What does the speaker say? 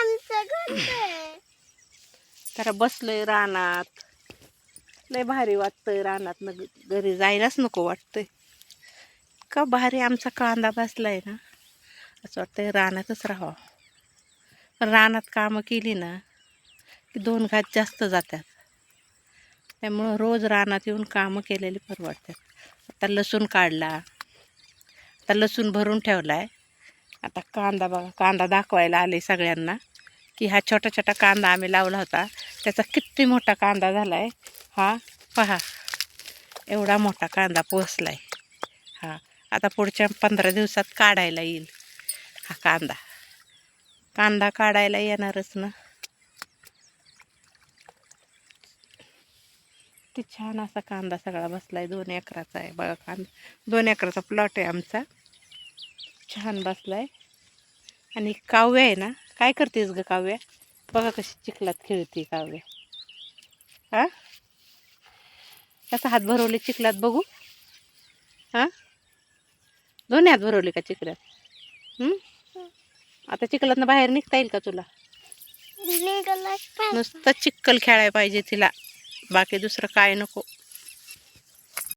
आमचं तर बसलोय रानात. लय भारी वाटतंय रानात न घरी जायलाच नको वाटतंय. का भारी आमचा कांदा बसलाय ना. असं वाटतंय रानातच राहावं. पण रानात कामं केली ना की दोन घात जास्त जातात त्यामुळं रोज रानात येऊन कामं केलेली परवडतात आता लसूण काढला. आता लसूण भरून ठेवला आहे आता कांदा बघा कांदा दाखवायला आले सगळ्यांना. की हा छोटा छोटा कांदा आम्ही लावला होता. त्याचा किती मोठा कांदा झाला आहे हा पहा. एवढा मोठा कांदा पोचला आहे हा आता पुढच्या पंधरा दिवसात काढायला येईल हा कांदा. कांदा काढायला येणारच ना. किती छान असा कांदा सगळा बसला आहे दोन एकराचा आहे बघा कांदा. दोन एकराचा प्लॉट आहे आमचा. छान बसला आहे आणि काव्य आहे ना काय करतेस ग काव्या? बघा कशी चिखलात खेळते काव्य. हा कसा हात भरवले चिखलात बघू? हा दोन्ही हात भरवले का चिखलात? आता चिखलातनं बाहेर निघता येईल का तुला? नुसतं चिक्कल खेळायला पाहिजे तिला. बाकी दुसरं काय नको.